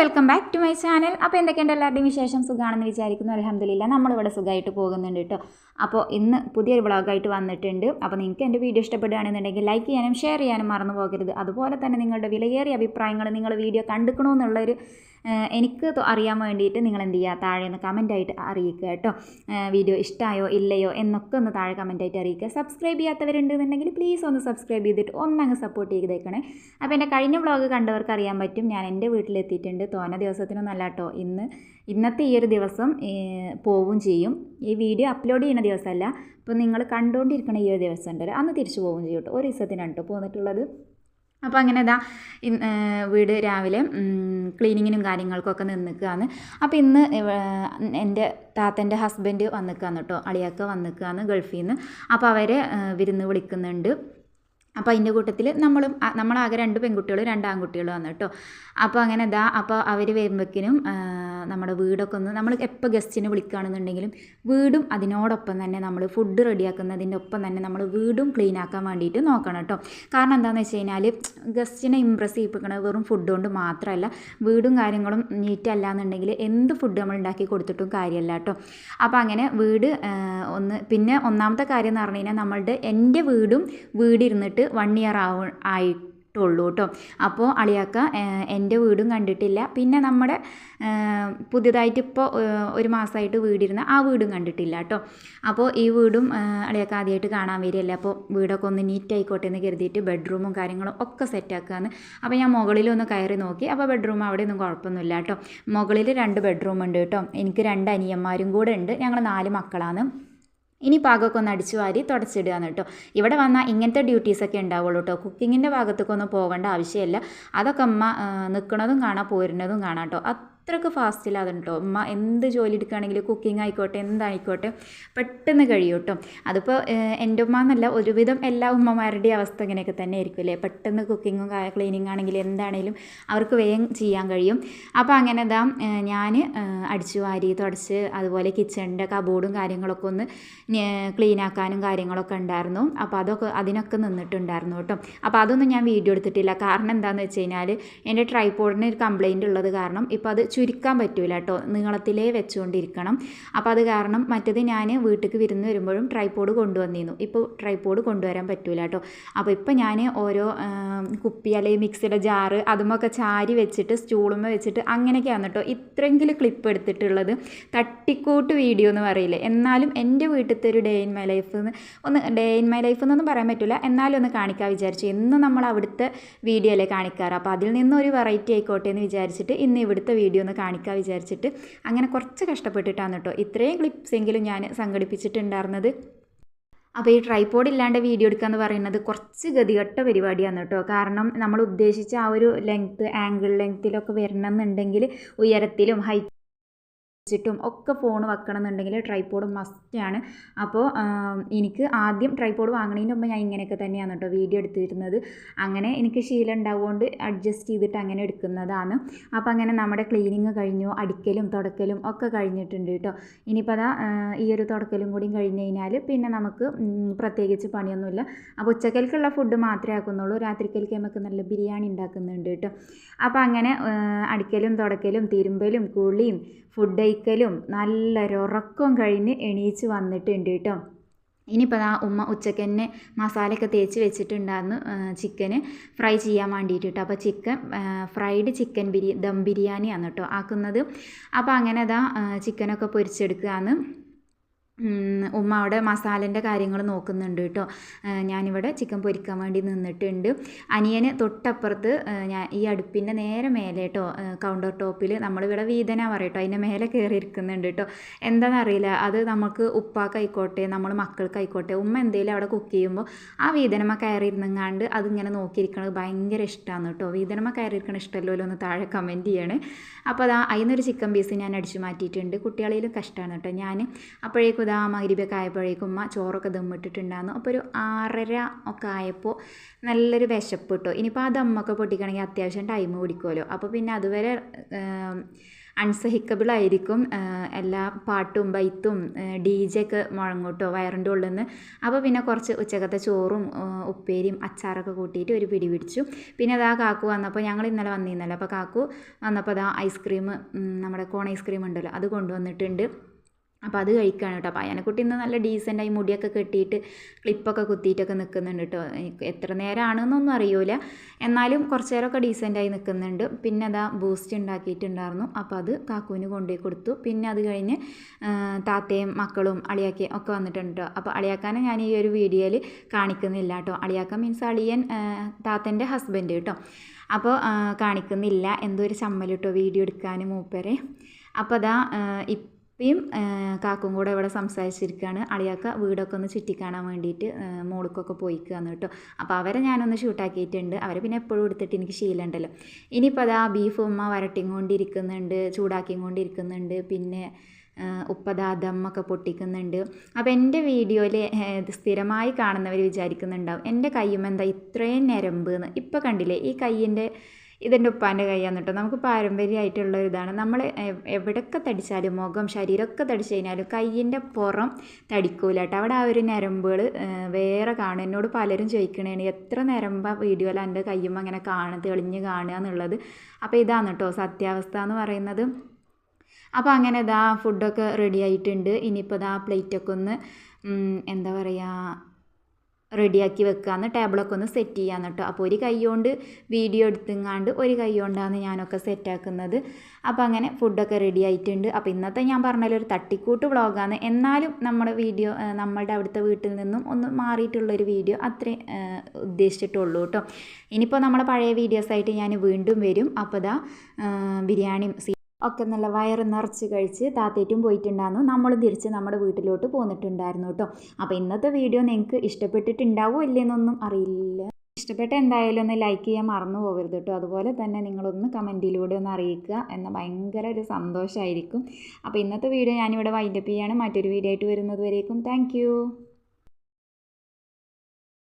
Welcome back to my channel അപ്പോൾ എന്തൊക്കെയുണ്ട് എല്ലാവരുടെയും വിശേഷം? സുഖമാണെന്ന് വിചാരിക്കുന്നു. അലഹമില്ല നമ്മളിവിടെ സുഖമായിട്ട് പോകുന്നുണ്ട് കേട്ടോ. അപ്പോൾ ഇന്ന് പുതിയൊരു വ്ളോഗായിട്ട് വന്നിട്ടുണ്ട്. അപ്പോൾ നിങ്ങൾക്ക് എന്റെ വീഡിയോ ഇഷ്ടപ്പെടുകയാണെന്നുണ്ടെങ്കിൽ ലൈക്ക് ചെയ്യാനും ഷെയർ ചെയ്യാനും മറന്നു പോകരുത്. അതുപോലെ തന്നെ നിങ്ങളുടെ വിലയേറിയ അഭിപ്രായങ്ങൾ നിങ്ങൾ വീഡിയോ കണ്ടുക്കണമെന്നുള്ളൊരു എനിക്ക് അറിയാൻ വേണ്ടിയിട്ട് നിങ്ങൾ എന്ത് ചെയ്യുക? താഴെ ഒന്ന് കമന്റായിട്ട് അറിയിക്കുക കേട്ടോ. വീഡിയോ ഇഷ്ടമായോ ഇല്ലയോ എന്നൊക്കെ ഒന്ന് താഴെ കമന്റായിട്ട് അറിയിക്കുക. സബ്സ്ക്രൈബ് ചെയ്യാത്തവരുണ്ടെന്നുണ്ടെങ്കിൽ പ്ലീസ് ഒന്ന് സബ്സ്ക്രൈബ് ചെയ്തിട്ട് ഒന്നങ്ങ് സപ്പോർട്ട് ചെയ്തേക്കണേ. അപ്പോൾ എന്റെ കഴിഞ്ഞ വ്ളോഗ് കണ്ടവർക്ക് അറിയാൻ പറ്റും. ഞാൻ എന്റെ വീട്ടിലെത്തിയിട്ടുണ്ട്. തോന അല്ല കേട്ടോ ഇന്ന് ഇന്നത്തെ ഈ ഒരു ദിവസം പോവും ചെയ്യും. ഈ വീഡിയോ അപ്ലോഡ് ചെയ്യുന്ന ദിവസമല്ല. ഇപ്പോൾ നിങ്ങൾ കണ്ടുകൊണ്ടിരിക്കുന്ന ഈ ഒരു ദിവസം ഉണ്ടല്ലോ അന്ന് തിരിച്ചു പോവും ചെയ്യും കേട്ടോ. ഒരു ദിവസത്തിനാണ് കേട്ടോ പോന്നിട്ടുള്ളത്. അപ്പോൾ അങ്ങനെ ഇതാ വീട് രാവിലെ ക്ലീനിങ്ങിനും കാര്യങ്ങൾക്കൊക്കെ നിന്നിക്കുകയാണ് അപ്പോൾ ഇന്ന് എന്റെ താത്തന്റെ ഹസ്ബൻഡ് വന്നിക്കാന്ന് കേട്ടോ. അളിയാക്ക വന്നിക്കാന്ന് ഗൾഫിൽ നിന്ന് അപ്പോൾ അവരെ വിരുന്ന് വിളിക്കുന്നുണ്ട്. അപ്പോൾ അതിന്റെ കൂട്ടത്തിൽ നമ്മളും നമ്മളാകെ രണ്ട് പെൺകുട്ടികളും രണ്ട് ആൺകുട്ടികളും വന്നു കേട്ടോ. അപ്പോൾ അങ്ങനെ ഇതാ അപ്പോൾ അവർ വരുമ്പോഴേക്കിനും നമ്മുടെ വീടൊക്കെ ഒന്ന് നമ്മൾ എപ്പോൾ ഗസ്റ്റിനെ വിളിക്കുകയാണെന്നുണ്ടെങ്കിലും വീടും അതിനോടൊപ്പം തന്നെ നമ്മൾ ഫുഡ് റെഡിയാക്കുന്നതിന്റെ ഒപ്പം തന്നെ നമ്മൾ വീടും ക്ലീൻ ആക്കാൻ വേണ്ടിയിട്ട് നോക്കണം കേട്ടോ. കാരണം എന്താണെന്ന് വെച്ച് കഴിഞ്ഞാൽ ഗസ്റ്റിനെ ഇമ്പ്രസ് ചെയ്യിപ്പിക്കണത് വെറും ഫുഡ് കൊണ്ട് മാത്രമല്ല വീടും കാര്യങ്ങളും നീറ്റ് അല്ല എന്നുണ്ടെങ്കിൽ എന്ത് ഫുഡ് നമ്മൾ ഉണ്ടാക്കി കൊടുത്തിട്ടും കാര്യമല്ല കേട്ടോ. അപ്പോൾ അങ്ങനെ വീട് ഒന്ന് പിന്നെ ഒന്നാമത്തെ കാര്യം എന്ന് പറഞ്ഞു കഴിഞ്ഞാൽ നമ്മളുടെ എന്റെ വീടും വീടിരുന്നിട്ട് വൺ ഇയർ ആവ ആയിട്ടുള്ളൂ കേട്ടോ അപ്പോൾ അളിയാക്ക എന്റെ വീടും കണ്ടിട്ടില്ല. പിന്നെ നമ്മുടെ പുതിയതായിട്ട് ഇപ്പോൾ ഒരു മാസമായിട്ട് വീടിരുന്ന ആ വീടും കണ്ടിട്ടില്ല കേട്ടോ അപ്പോൾ ഈ വീടും അളിയാക്ക ആദ്യമായിട്ട് കാണാൻ വരികയല്ലേ? അപ്പോൾ വീടൊക്കെ ഒന്ന് നീറ്റ് ആയിക്കോട്ടെ എന്ന് കരുതിയിട്ട് ബെഡ്റൂമും കാര്യങ്ങളും ഒക്കെ സെറ്റാക്കുകയെന്ന് അപ്പോൾ ഞാൻ മുകളിലൊന്ന് കയറി നോക്കി. അപ്പോൾ ബെഡ്റൂം അവിടെ ഒന്നും കുഴപ്പമൊന്നുമില്ല കേട്ടോ മുകളിൽ രണ്ട് ബെഡ്റൂം ഉണ്ട് കേട്ടോ എനിക്ക് രണ്ട് അനിയന്മാരും കൂടെ ഉണ്ട്. ഞങ്ങൾ നാല് മക്കളാണ്. ഇനി പാകമൊക്കെ ഒന്ന് അടിച്ചു വാരി തുടച്ചിടുകയാണ് കേട്ടോ. ഇവിടെ വന്നാൽ ഇങ്ങനത്തെ ഡ്യൂട്ടീസൊക്കെ ഉണ്ടാവുള്ളൂ കേട്ടോ. കുക്കിങ്ങിന്റെ ഭാഗത്തേക്കൊന്നും പോകേണ്ട ആവശ്യമില്ല. അതൊക്കെ അമ്മ നിൽക്കുന്നതും കാണാം പോരുന്നതും കാണാം കേട്ടോ. അത്രയ്ക്ക് ഫാസ്റ്റിലാണ് കേട്ടോ. ഉമ്മ എന്ത് ജോലി എടുക്കുകയാണെങ്കിലും കുക്കിംഗ് ആയിക്കോട്ടെ എന്തായിക്കോട്ടെ പെട്ടെന്ന് കഴിയും കേട്ടോ. അതിപ്പോൾ എന്റെ ഉമ്മ എന്നല്ല ഒരുവിധം എല്ലാ ഉമ്മമാരുടെയും അവസ്ഥ ഇങ്ങനെയൊക്കെ തന്നെ ആയിരിക്കും അല്ലേ? പെട്ടെന്ന് കുക്കിങ്ങും ക്ലീനിങ് ആണെങ്കിലും എന്താണെങ്കിലും അവർക്ക് വേഗം ചെയ്യാൻ കഴിയും. അപ്പോൾ അങ്ങനെ ഇതാ ഞാൻ അടിച്ചു വാരി തുടച്ച് അതുപോലെ കിച്ചണിന്റെ കബോർഡും കാര്യങ്ങളൊക്കെ ഒന്ന് ക്ലീൻ ആക്കാനും കാര്യങ്ങളൊക്കെ ഉണ്ടായിരുന്നു. അപ്പോൾ അതൊക്കെ അതിനൊക്കെ നിന്നിട്ടുണ്ടായിരുന്നു കേട്ടോ. അപ്പോൾ അതൊന്നും ഞാൻ വീഡിയോ എടുത്തിട്ടില്ല. കാരണം എന്താണെന്ന് വെച്ച് കഴിഞ്ഞാൽ എന്റെ ട്രൈപോഡിന് ഒരു കംപ്ലൈന്റ് ഉള്ളത് കാരണം ഇപ്പോൾ അത് ചുരുക്കാൻ പറ്റൂല കേട്ടോ നീളത്തിലേ വെച്ചുകൊണ്ടിരിക്കണം അപ്പോൾ അത് കാരണം മറ്റത് ഞാൻ വീട്ടിലേക്ക് വിരുന്ന് വരുമ്പോഴും ട്രൈപോഡ് കൊണ്ടുവന്നിരുന്നു. ഇപ്പോൾ ട്രൈപോഡ് കൊണ്ടുവരാൻ പറ്റൂല കേട്ടോ അപ്പോൾ ഇപ്പോൾ ഞാൻ ഓരോ കുപ്പി അല്ലെങ്കിൽ മിക്സിയുടെ ജാറ് അതുമൊക്കെ ചാരി വെച്ചിട്ട് സ്റ്റൂളുമ്മ വെച്ചിട്ട് അങ്ങനെയൊക്കെയാണ് കേട്ടോ ഇത്രയെങ്കിലും ക്ലിപ്പ് എടുത്തിട്ടുള്ളത്. തട്ടിക്കൂട്ട് വീഡിയോ എന്ന് പറയില്ലേ? എന്നാലും എന്റെ വീട്ടിലത്തെ ഒരു ഡേ ഇൻ മൈ ലൈഫ് എന്ന് ഒന്ന് ഡേ ഇൻ മൈ ലൈഫ് എന്നൊന്നും പറയാൻ പറ്റില്ല എന്നാലും ഒന്ന് കാണിക്കാൻ വിചാരിച്ചു. എന്നും നമ്മൾ അവിടുത്തെ വീഡിയോ അല്ലേ കാണിക്കാറ്? അപ്പോൾ അതിൽ നിന്നും ഒരു വെറൈറ്റി ആയിക്കോട്ടെ എന്ന് വിചാരിച്ചിട്ട് ഇന്ന് ഇവിടുത്തെ വീഡിയോ ഒന്ന് കാണിക്കാൻ വിചാരിച്ചിട്ട് അങ്ങനെ കുറച്ച് കഷ്ടപ്പെട്ടിട്ടാണ് കേട്ടോ ഇത്രയും ക്ലിപ്സ് എങ്കിലും ഞാൻ സംഘടിപ്പിച്ചിട്ടുണ്ടായിരുന്നത്. അപ്പോൾ ഈ ട്രൈപോഡ് ഇല്ലാണ്ട് വീഡിയോ എടുക്കുക എന്ന് പറയുന്നത് കുറച്ച് ഗതികെട്ട പരിപാടിയാണ് കേട്ടോ. കാരണം നമ്മൾ ഉദ്ദേശിച്ച ആ ഒരു ലെങ്ത്ത് ആംഗിൾ ലെങ്ത്തിലൊക്കെ വരണമെന്നുണ്ടെങ്കിൽ ഉയരത്തിലും ഹൈറ്റ് വെച്ചിട്ടും ഒക്കെ ഫോൺ വെക്കണം എന്നുണ്ടെങ്കിൽ ട്രൈപോഡ് മസ്റ്റാണ് അപ്പോൾ എനിക്ക് ആദ്യം ട്രൈപോഡ് വാങ്ങണതിന് മുമ്പ് ഞാൻ ഇങ്ങനെയൊക്കെ തന്നെയാണ് കേട്ടോ വീഡിയോ എടുത്തിരുന്നത്. അങ്ങനെ എനിക്ക് ശീലം ഉണ്ടാവുകൊണ്ട് അഡ്ജസ്റ്റ് ചെയ്തിട്ട് അങ്ങനെ എടുക്കുന്നതാണ്. അപ്പോൾ അങ്ങനെ നമ്മുടെ ക്ലീനിങ് കഴിഞ്ഞു അടിക്കലും തുടക്കലും ഒക്കെ കഴിഞ്ഞിട്ടുണ്ട് കേട്ടോ ഇനിയിപ്പോൾ അതാ ഈ ഒരു തുടക്കലും കൂടി കഴിഞ്ഞ് കഴിഞ്ഞാൽ പിന്നെ നമുക്ക് പ്രത്യേകിച്ച് പണിയൊന്നുമില്ല. അപ്പോൾ ഉച്ചക്കൽക്കുള്ള ഫുഡ് മാത്രമേ ആക്കുന്നുള്ളൂ. രാത്രിക്കൽക്ക് നമുക്ക് നല്ല ബിരിയാണി ഉണ്ടാക്കുന്നുണ്ട് കേട്ടോ അപ്പോൾ അങ്ങനെ അടിക്കലും തുടക്കലും തിരുമ്പലും കുളിയും ഫുഡ് കഴിക്കലും നല്ലൊരുറക്കം കഴിഞ്ഞ് എണീച്ച് വന്നിട്ടുണ്ട് കേട്ടോ. ഇനിയിപ്പോൾ ആ ഉമ്മ ഉച്ചയ്ക്ക് തന്നെ മസാലയൊക്കെ തേച്ച് വെച്ചിട്ടുണ്ടായിരുന്നു ചിക്കന് ഫ്രൈ ചെയ്യാൻ വേണ്ടിയിട്ട് അപ്പോൾ ചിക്കൻ ഫ്രൈഡ് ചിക്കൻ ബിരി ദം ബിരിയാണിയാണ് കേട്ടോ ആക്കുന്നത്. അപ്പോൾ അങ്ങനെ അതാ ചിക്കനൊക്കെ പൊരിച്ചെടുക്കുകയാണ്. ഉമ്മ അവിടെ മസാലന്റെ കാര്യങ്ങൾ നോക്കുന്നുണ്ട് കേട്ടോ. ഞാനിവിടെ ചിക്കൻ പൊരിക്കാൻ വേണ്ടി നിന്നിട്ടുണ്ട്. അനിയന് തൊട്ടപ്പുറത്ത് ഞാൻ ഈ അടുപ്പിന്റെ നേരെ മേലെ കേട്ടോ കൗണ്ടർ ടോപ്പിൽ നമ്മളിവിടെ വീതന പറയട്ടോ അതിന്റെ മേലെ കയറി ഇരിക്കുന്നുണ്ട് കേട്ടോ. എന്താണെന്നറിയില്ല അത് നമുക്ക് ഉപ്പാക്കായിക്കോട്ടെ നമ്മൾ മക്കൾക്കായിക്കോട്ടെ ഉമ്മ എന്തെങ്കിലും അവിടെ കുക്ക് ചെയ്യുമ്പോൾ ആ വീതനമ്മ കയറി ഇരുന്നങ്ങാണ്ട് അതിങ്ങനെ നോക്കിയിരിക്കണത് ഭയങ്കര ഇഷ്ടമാണ് കേട്ടോ. വീതനമ്മ കയറി ഇരിക്കണ ഇഷ്ടമല്ലോ ഒന്ന് താഴെ കമന്റ് ചെയ്യണേ. അപ്പോൾ അതാ അതിനൊരു ചിക്കൻ പീസ് ഞാൻ അടിച്ചു മാറ്റിയിട്ടുണ്ട്. കുട്ടികളിലും കഷ്ടമാണ് കേട്ടോ. ഞാൻ അപ്പോഴേക്കും ഇതാ മകരിബൊക്കെ ആയപ്പോഴേക്കും ഉമ്മ ചോറൊക്കെ ദമ്മിട്ടിട്ടുണ്ടായിരുന്നു. അപ്പോൾ ഒരു ആറര ഒക്കെ ആയപ്പോൾ നല്ലൊരു വിശപ്പ് കിട്ടും ഇനിയിപ്പോൾ ആ ദമ്മൊക്കെ പൊട്ടിക്കണമെങ്കിൽ അത്യാവശ്യം ടൈം പിടിക്കുമല്ലോ അപ്പോൾ പിന്നെ അതുവരെ അൺസഹിക്കബിൾ ആയിരിക്കും. എല്ലാ പാട്ടും ബൈത്തും ഡി ജെ ഒക്കെ മുഴങ്ങൂട്ടോ വയറിന്റെ ഉള്ളിൽ നിന്ന് അപ്പോൾ പിന്നെ കുറച്ച് ഉച്ചക്കത്തെ ചോറും ഉപ്പേരിയും അച്ചാറൊക്കെ കൂട്ടിയിട്ട് ഒരു പിടി പിടിച്ചു. പിന്നെ അതാ കാക്കു വന്നപ്പോൾ ഞങ്ങൾ ഇന്നലെ വന്നിരുന്നല്ലോ. അപ്പോൾ കാക്കു വന്നപ്പോൾ അതാ ഐസ്ക്രീം നമ്മുടെ കോൺ ഐസ്ക്രീം ഉണ്ടല്ലോ അത് കൊണ്ടുവന്നിട്ടുണ്ട്. അപ്പോൾ അത് കഴിക്കുകയാണ് കേട്ടോ. അപ്പോൾ അയനക്കുട്ടി ഇന്ന് നല്ല ഡീസന്റായി മുടിയൊക്കെ കെട്ടിയിട്ട് ക്ലിപ്പൊക്കെ കുത്തിയിട്ടൊക്കെ നിൽക്കുന്നുണ്ട് കേട്ടോ. എത്ര നേരമാണെന്നൊന്നും അറിയൂല. എന്നാലും കുറച്ച് നേരമൊക്കെ ഡീസന്റായി നിൽക്കുന്നുണ്ട് പിന്നെ അതാ ബൂസ്റ്റ് ഉണ്ടാക്കിയിട്ടുണ്ടായിരുന്നു. അപ്പോൾ അത് കാക്കുവിന് കൊണ്ടുപോയി കൊടുത്തു. പിന്നെ അത് കഴിഞ്ഞ് താത്തയും മക്കളും അളിയാക്കയും ഒക്കെ വന്നിട്ടുണ്ട് കേട്ടോ. അപ്പോൾ അളിയാക്കാനെ ഞാൻ ഈ ഒരു വീഡിയോയിൽ കാണിക്കുന്നില്ല കേട്ടോ. അളിയാക്ക മീൻസ് അളിയൻ താത്തന്റെ ഹസ്ബൻഡ് കേട്ടോ. അപ്പോൾ കാണിക്കുന്നില്ല. എന്തോ ഒരു ചമ്മലിട്ടോ വീഡിയോ എടുക്കാൻ മൂപ്പരെ. അപ്പോൾ അതാ ഇപ്പം കാക്കും കൂടെ ഇവിടെ സംസാരിച്ചിരിക്കുകയാണ് അളിയാക്ക വീടൊക്കെ ഒന്ന് ചുറ്റിക്കാണാൻ വേണ്ടിയിട്ട് മോൾക്കൊക്കെ പോയിക്കുകയാണ് കേട്ടോ. അപ്പോൾ അവരെ ഞാനൊന്ന് ഷൂട്ടാക്കിയിട്ടുണ്ട്. അവരെ പിന്നെ എപ്പോഴും എടുത്തിട്ട് എനിക്ക് ശീലമുണ്ടല്ലോ. ഇനിയിപ്പോൾ അതാ ബീഫ് ഉമ്മ വരട്ടിക്കൊണ്ടിരിക്കുന്നുണ്ട് ചൂടാക്കിക്കൊണ്ടിരിക്കുന്നുണ്ട് പിന്നെ ഉപ്പതാ ദമ്മൊക്കെ പൊട്ടിക്കുന്നുണ്ട്. അപ്പോൾ എന്റെ വീഡിയോയിൽ സ്ഥിരമായി കാണുന്നവർ വിചാരിക്കുന്നുണ്ടാവും എന്റെ കയ്യുമെന്താ ഇത്രയും ഞരമ്പ് എന്ന്. ഇപ്പോൾ കണ്ടില്ലേ ഈ കയ്യിന്റെ ഇതെന്റെ ഉപ്പാന്റെ കൈയാണ് കേട്ടോ. നമുക്ക് പാരമ്പര്യമായിട്ടുള്ള ഇതാണ്. നമ്മൾ എവിടെയൊക്കെ തടിച്ചാലും മുഖം ശരീരമൊക്കെ തടിച്ചു കഴിഞ്ഞാലും കയ്യിന്റെ പുറം തടിക്കൂല കേട്ടോ. അവിടെ ആ ഒരു ഞരമ്പുകൾ വേറെ കാണും. എന്നോട് പലരും ചോദിക്കണേണ് എത്ര ഞരമ്പ വീഡിയോയിൽ എന്റെ കയ്യുമ്പോൾ അങ്ങനെ കാണുക തെളിഞ്ഞ് കാണുക എന്നുള്ളത്? അപ്പോൾ ഇതാണ് കേട്ടോ സത്യാവസ്ഥ എന്ന് പറയുന്നത്. അപ്പോൾ അങ്ങനെ ഇതാ ഫുഡൊക്കെ റെഡി ആയിട്ടുണ്ട്. ഇനിയിപ്പോൾ ഇതാ പ്ലേറ്റൊക്കെ ഒന്ന് എന്താ പറയുക റെഡിയാക്കി വെക്കാമെന്ന് ടേബിളൊക്കെ ഒന്ന് സെറ്റ് ചെയ്യാന്ന് കേട്ടോ. അപ്പോൾ ഒരു കൈ കൊണ്ട് വീഡിയോ എടുത്തുങ്ങാണ്ട് ഒരു കൈ കൊണ്ടാണ് ഞാനൊക്കെ സെറ്റാക്കുന്നത്. അപ്പോൾ അങ്ങനെ ഫുഡൊക്കെ റെഡി ആയിട്ടുണ്ട്. അപ്പോൾ ഇന്നത്തെ ഞാൻ പറഞ്ഞാലും ഒരു തട്ടിക്കൂട്ട് വ്ളോഗാണ് എന്നാലും നമ്മുടെ വീഡിയോ നമ്മളുടെ അവിടുത്തെ വീട്ടിൽ നിന്നും ഒന്ന് മാറിയിട്ടുള്ളൊരു വീഡിയോ അത്രേ ഉദ്ദേശിച്ചിട്ടുള്ളൂ കേട്ടോ. ഇനിയിപ്പോൾ നമ്മുടെ പഴയ വീഡിയോസായിട്ട് ഞാൻ വീണ്ടും വരും. അപ്പോൾ ഇതാ ബിരിയാണിയും ഒക്കെ നല്ല വയറ് നിറച്ച് കഴിച്ച് താത്തേറ്റും പോയിട്ടുണ്ടായിരുന്നു. നമ്മളും തിരിച്ച് നമ്മുടെ വീട്ടിലോട്ട് പോന്നിട്ടുണ്ടായിരുന്നു കേട്ടോ. അപ്പോൾ ഇന്നത്തെ വീഡിയോ നിങ്ങൾക്ക് ഇഷ്ടപ്പെട്ടിട്ടുണ്ടാവോ ഇല്ലെന്നൊന്നും അറിയില്ല. ഇഷ്ടപ്പെട്ട എന്തായാലും ഒന്ന് ലൈക്ക് ചെയ്യാൻ മറന്നു പോകരുത് കേട്ടോ. അതുപോലെ തന്നെ നിങ്ങളൊന്ന് കമന്റിലൂടെ ഒന്ന് അറിയിക്കുക എന്ന ഭയങ്കര ഒരു സന്തോഷമായിരിക്കും അപ്പോൾ ഇന്നത്തെ വീഡിയോ ഞാനിവിടെ വൈൻഡപ്പ് ചെയ്യാണ്. മറ്റൊരു വീഡിയോ ആയിട്ട് വരുന്നത് വരേക്കും. താങ്ക്